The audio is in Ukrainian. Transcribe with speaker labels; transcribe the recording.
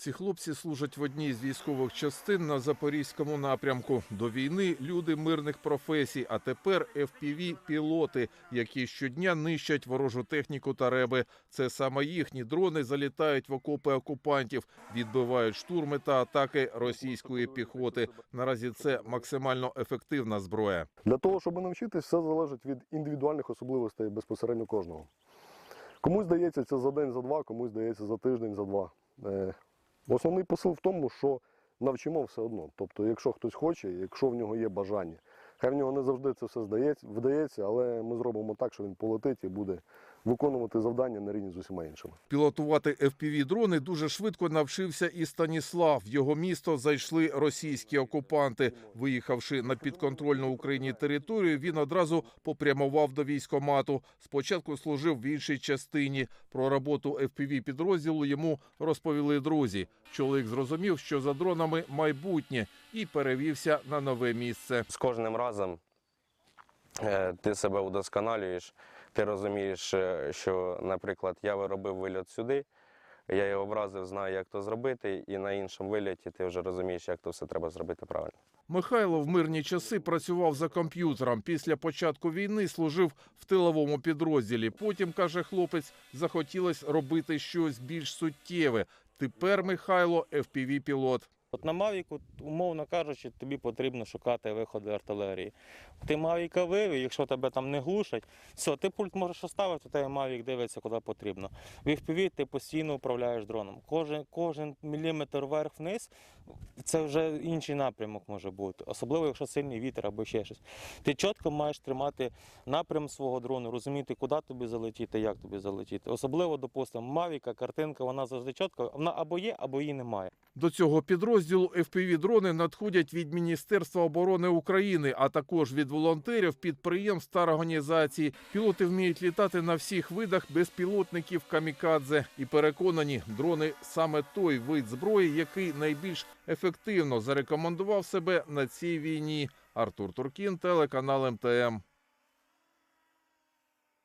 Speaker 1: Ці хлопці служать в одній з військових частин на запорізькому напрямку. До війни люди мирних професій, а тепер fpv пілоти, які щодня нищать ворожу техніку та реби. Це саме їхні дрони залітають в окопи окупантів, відбивають штурми та атаки російської піхоти. Наразі це максимально ефективна зброя.
Speaker 2: Для того, щоб навчитись, все залежить від індивідуальних особливостей безпосередньо кожного. Комусь здається це за день, за два, комусь здається за тиждень, за два. Основний посил в тому, що навчимо все одно. Тобто, якщо хтось хоче, якщо в нього є бажання, хай в нього не завжди це все здається, вдається, але ми зробимо так, що він полетить і буде виконувати завдання на рівні з усіма іншими.
Speaker 1: Пілотувати fpv дрони дуже швидко навчився і Станіслав. В його місто зайшли російські окупанти. Виїхавши на підконтрольну Україні територію, він одразу попрямував до військомату. Спочатку служив в іншій частині. Про роботу fpv підрозділу йому розповіли друзі. Чоловік зрозумів, що за дронами майбутнє, і перевівся на нове місце.
Speaker 3: з кожним разом ти себе удосконалюєш, ти розумієш, е, що, наприклад, я виробив вильот сюди, я його вразив, знаю, як то зробити, і на іншому вильоті ти вже розумієш, як то все треба зробити правильно.
Speaker 1: Михайло в мирні часи працював за комп'ютером. Після початку війни служив в тиловому підрозділі. Потім, каже хлопець, захотілось робити щось більш суттєве. Тепер Михайло fpv пілот
Speaker 4: От на Мавіку, умовно кажучи, тобі потрібно шукати виходи артилерії. Ти Мавіка вивів, якщо тебе там не глушать, все, ти пульт можеш оставити, тебе Мавік дивиться, куди потрібно. В FPV ти постійно управляєш дроном. Кожен, кожен міліметр вверх-вниз це вже інший напрямок може бути, особливо якщо сильний вітер або ще щось. Ти чітко маєш тримати напрям свого дрону, розуміти, куди тобі залетіти, як тобі залетіти. Особливо, допустимо, Мавіка, картинка, вона завжди чітка, вона або є, або її немає.
Speaker 1: До цього підрозділу FPV-дрони надходять від Міністерства оборони України, а також від волонтерів, підприємств та організацій. Пілоти вміють літати на всіх видах безпілотників камікадзе і переконані, дрони саме той вид зброї, який найбільш ефективно зарекомендував себе на цій війні. Артур Туркін, телеканал МТМ.